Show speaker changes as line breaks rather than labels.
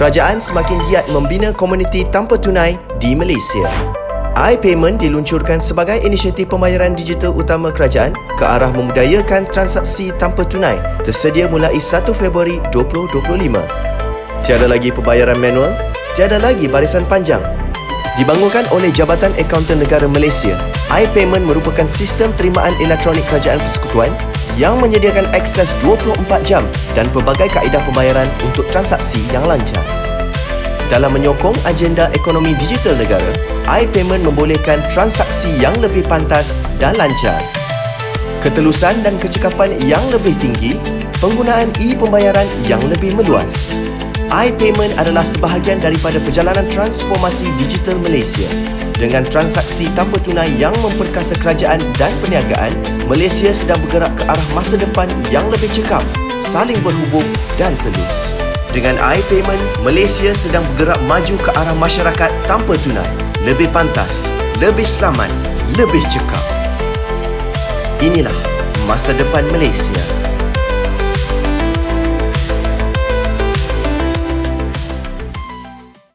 kerajaan semakin giat membina komuniti tanpa tunai di Malaysia. iPayment diluncurkan sebagai inisiatif pembayaran digital utama kerajaan ke arah memudayakan transaksi tanpa tunai tersedia mulai 1 Februari 2025. Tiada lagi pembayaran manual, tiada lagi barisan panjang. Dibangunkan oleh Jabatan Akauntan Negara Malaysia, iPayment merupakan sistem terimaan elektronik kerajaan persekutuan yang menyediakan akses 24 jam dan pelbagai kaedah pembayaran untuk transaksi yang lancar. Dalam menyokong agenda ekonomi digital negara, iPayment membolehkan transaksi yang lebih pantas dan lancar. Ketelusan dan kecekapan yang lebih tinggi, penggunaan e-pembayaran yang lebih meluas. iPayment adalah sebahagian daripada perjalanan transformasi digital Malaysia. Dengan transaksi tanpa tunai yang memperkasa kerajaan dan perniagaan, Malaysia sedang bergerak ke arah masa depan yang lebih cekap, saling berhubung dan telus. Dengan iPayment, Malaysia sedang bergerak maju ke arah masyarakat tanpa tunai. Lebih pantas, lebih selamat, lebih cekap. Inilah masa depan Malaysia.